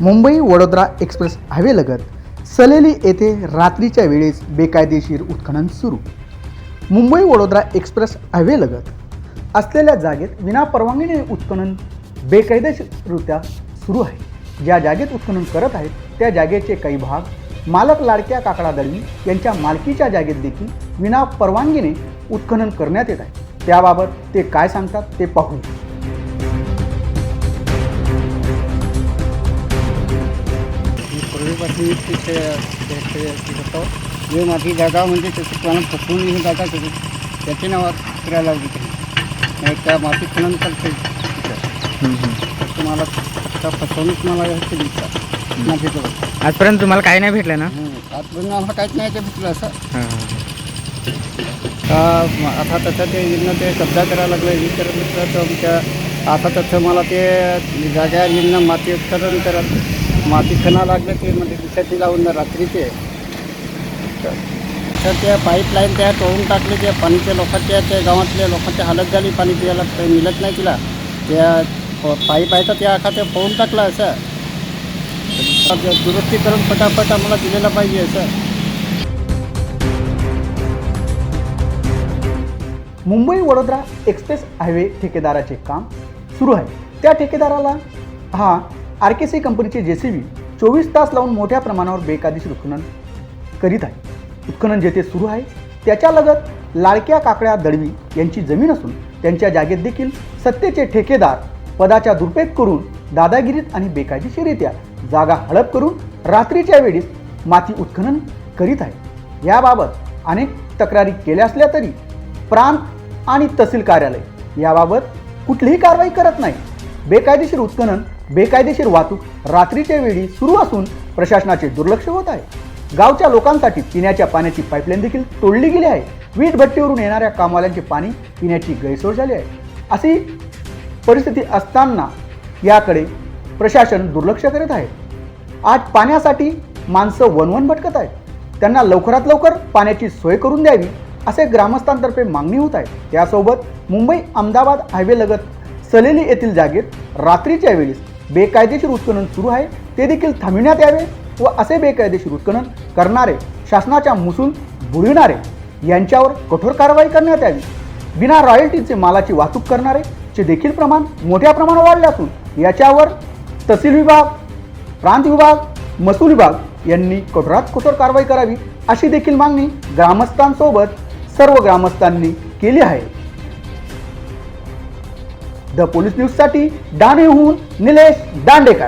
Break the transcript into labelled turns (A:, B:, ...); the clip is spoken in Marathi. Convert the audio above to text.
A: मुंबई वडोदरा एक्सप्रेस हायवेलगत सलेली येथे रात्रीच्या वेळेस बेकायदेशीर उत्खनन सुरू. मुंबई वडोदरा एक्सप्रेस हायवेलगत असलेल्या जागेत विनापरवानगीने उत्खनन बेकायदेशीररित्या सुरू आहे. ज्या जागेत उत्खनन करत आहेत त्या जागेचे काही भाग मालक लाडक्या काकडा दळवी यांच्या मालकीच्या जागेत देखील विनापरवानगीने उत्खनन करण्यात येत आहे. त्याबाबत ते काय सांगतात ते पाहू
B: पूर्वीपासून तिथे होतो जे माझी जागा म्हणजे त्याची प्लॅन पकडून ही जागा केली त्याच्या फिरायला लावली त्यांनी. नाही त्या माती तिथे तुम्हाला त्या फसवणूक मला हे करून
C: आजपर्यंत तुम्हाला काही नाही भेटलं ना?
B: आजपर्यंत आम्हाला काहीच नाही ते भेटलं असं.
C: हां.
B: आता तसं ते येणं ते कब्जा करायला लागलं. हे करत तर आमच्या आता तसं मला ते जागा येणं माती उत्खनन करत माती खणा लागलं ते म्हणजे दिशाती लावून रात्रीचे. तर त्या पाईपलाईन त्या तोडून टाकले त्या पाणीच्या लोकांच्या त्या गावातल्या लोकांची हालत झाली पाणी प्यायला काही मिळत नाही तिला. त्या प- पाईप आहे तर त्या आखा ते पळून टाकला असं. दुरुस्ती करून फटाफट आम्हाला दिलेला पाहिजे असं.
A: मुंबई वडोदरा एक्सप्रेस हायवे ठेकेदाराचे काम सुरू आहे. त्या ठेकेदाराला हा आर के सी कंपनीचे जे सी बी चोवीस तास लावून मोठ्या प्रमाणावर बेकायदेशीर उत्खनन करीत आहे. उत्खनन जेथे सुरू आहे त्याच्या लगत लाडक्या काकड्या दळवी यांची जमीन असून त्यांच्या जागेत देखील सत्तेचे ठेकेदार पदाचा दुरुपयोग करून दादागिरीत आणि बेकायदेशीररित्या जागा हडप करून रात्रीच्या वेळीस माती उत्खनन करीत आहे. याबाबत अनेक तक्रारी केल्या असल्या तरी प्रांत आणि तहसील कार्यालय याबाबत कुठलीही कारवाई करत नाही. बेकायदेशीर उत्खनन बेकायदेशीर वाहतूक रात्रीच्या वेळी सुरू असून प्रशासनाचे दुर्लक्ष होत आहे. गावच्या लोकांसाठी पिण्याच्या पाण्याची पाईपलाईन देखील तोडली गेली आहे. वीट भट्टीवरून येणाऱ्या कामवाल्यांचे पाणी पिण्याची गैरसोय झाली आहे. अशी परिस्थिती असताना याकडे प्रशासन दुर्लक्ष करत आहे. आज पाण्यासाठी माणसं वनवन भटकत आहेत. त्यांना लवकरात लवकर पाण्याची सोय करून द्यावी असे ग्रामस्थांतर्फे मागणी होत आहे. त्यासोबत मुंबई अहमदाबाद हायवे लगत सलेली येथील जागेत रात्रीच्या वेळेस बेकायदेशीर उत्खनन सुरू आहे. ते देखील थांबविण्यात यावे व असे बेकायदेशीर उत्खनन करणारे शासनाच्या मुसूल बुडविणारे यांच्यावर कठोर कारवाई करण्यात यावी. बिना रॉयल्टीचे मालाची वाहतूक करणारे चे देखील प्रमाण मोठ्या प्रमाणावर वाढले असून याच्यावर तहसील विभाग प्रांत विभाग महसूल विभाग यांनी कठोरात कठोर कारवाई करावी अशी देखील मागणी ग्रामस्थांसोबत सर्व ग्रामस्थांनी केली आहे. द पोलीस न्यूजसाठी डाणेहून निलेश दांडेकर.